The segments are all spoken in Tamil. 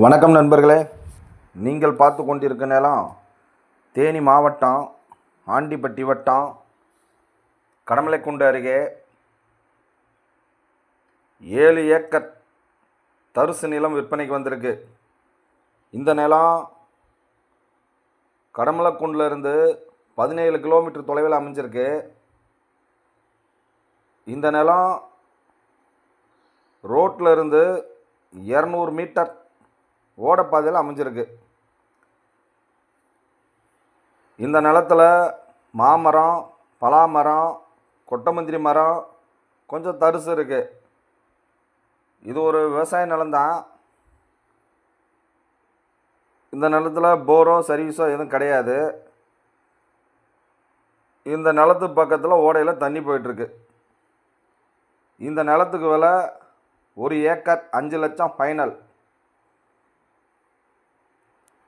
வணக்கம் நண்பர்களே. நீங்கள் பார்த்து கொண்டிருக்க நிலம் தேனி மாவட்டம் ஆண்டிப்பட்டி வட்டம் கடமலைக்குண்டு அருகே ஏழு ஏக்கர் தரிசு நிலம் விற்பனைக்கு வந்திருக்கு. இந்த நிலம் கடமலைக்குண்டிலிருந்து பதினேழு கிலோமீட்டர் தொலைவில் அமைஞ்சிருக்கு. இந்த நிலம் ரோட்டில் இருந்து இரநூறு மீட்டர் ஓடப்பாதையில் அமைஞ்சிருக்கு. இந்த நிலத்தில் மாமரம் பலாமரம் கொட்டமந்திரி மரம் கொஞ்சம் தரிசு இருக்குது இது ஒரு விவசாய நிலம்தான். இந்த நிலத்தில் போரோ சர்வீஸோ எதுவும் கிடையாது. இந்த நிலத்து பக்கத்தில் ஓடையில் தண்ணி போயிட்டுருக்கு. இந்த நிலத்துக்கு விலை ஒரு ஏக்கர் அஞ்சு லட்சம் ஃபைனல்.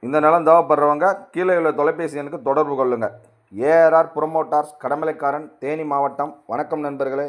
இந்த நிலம் தேவைப்படுறவங்க கீழே உள்ள தொலைபேசி எண்ணுக்கு தொடர்பு கொள்ளுங்கள் ஏஆர்ஆர் புரமோட்டார்ஸ் கடமலைக்காரன் தேனி மாவட்டம். வணக்கம் நண்பர்களே.